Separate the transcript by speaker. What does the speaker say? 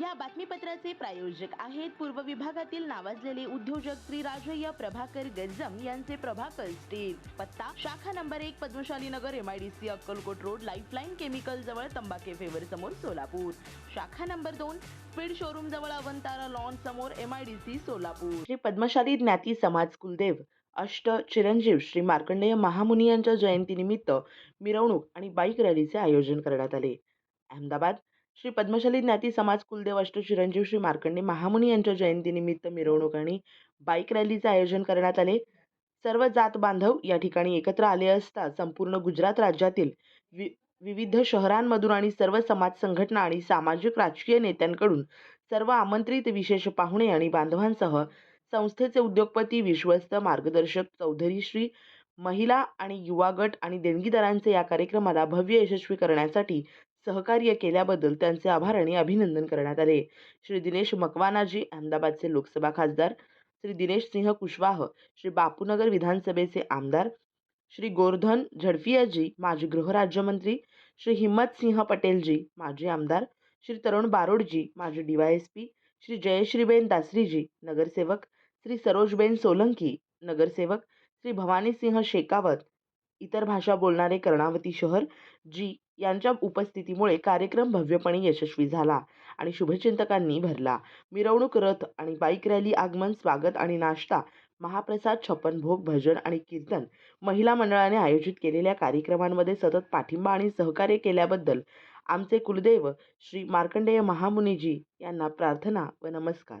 Speaker 1: या बातमीपत्राचे प्रायोजक आहेत पूर्व विभागातील नावाजलेले उद्योजक श्री राजय्य प्रभाकर गज्जम यांचे प्रभाकर स्टील. पत्ता शाखा नंबर एक Padmashali Nagar MIDC Akkalkot road lifeline chemical जवळ तंबाखे फेवर समोर सोलापूर. शाखा नंबर दोन स्पीड शोरूम जवळ अवंतारा लॉन समोर एमआयडीसी सोलापूर. श्री पद्मशाली ज्ञाती समाज कुलदेव. अष्ट चिरंजीव श्री मार्कंडेय महामुनी यांच्या जयंतीनिमित्त मिरवणूक आणि बाईक रॅलीचे आयोजन करण्यात आले. अहमदाबाद श्री पद्मशाली ज्ञाती समाज कुलदेव अष्ट चिरंजीव श्री मार्कंडे महामुनी यांच्या जयंतीनिमित्त मिरवणूक आणि बाईक रॅलीचे आयोजन करण्यात आले. सर्व जात बांधव या ठिकाणी एकत्र आले असता संपूर्ण गुजरात राज्यातील वि विविध शहरांमधून आणि सर्व समाज संघटना आणि सामाजिक राजकीय नेत्यांकडून सर्व आमंत्रित विशेष पाहुणे आणि बांधवांसह संस्थेचे उद्योगपती विश्वस्त मार्गदर्शक चौधरी श्री महिला आणि युवा गट आणि देणगीदारांचे या कार्यक्रमाला भव्य यशस्वी करण्यासाठी सहकार्य केल्याबद्दल त्यांचे आभार आणि अभिनंदन करण्यात आले. श्री दिनेश मकवानाजी अहमदाबादचे लोकसभा खासदार. श्री दिनेश सिंह कुशवाह श्री बापूनगर विधानसभेचे आमदार. श्री गोवर्धन झडफियाजी माजी गृहराज्यमंत्री. श्री हिम्मत सिंह पटेलजी माजी आमदार. श्री तरुण बारोडजी माजी D Y S P. Shri Jayshreeben दासरीजी नगरसेवक. श्री सरोजबेन सोलंकी नगरसेवक. श्री भवानीसिंह शेकावत इतर भाषा बोलणारे कर्णावती शहर. जी यांच्या उपस्थितीमुळे कार्यक्रम भव्यपणे यशस्वी झाला आणि शुभचिंतकांनी भरला. मिरवणूक रथ आणि बाईक रॅली आगमन स्वागत आणि नाश्ता महाप्रसाद छप्पन भोग भजन आणि कीर्तन महिला मंडळाने आयोजित केलेल्या कार्यक्रमांमध्ये सतत पाठिंबा आणि सहकार्य केल्याबद्दल आमचे कुलदेव श्री मार्कंडेय महामुनीजी यांना प्रार्थना व नमस्कार.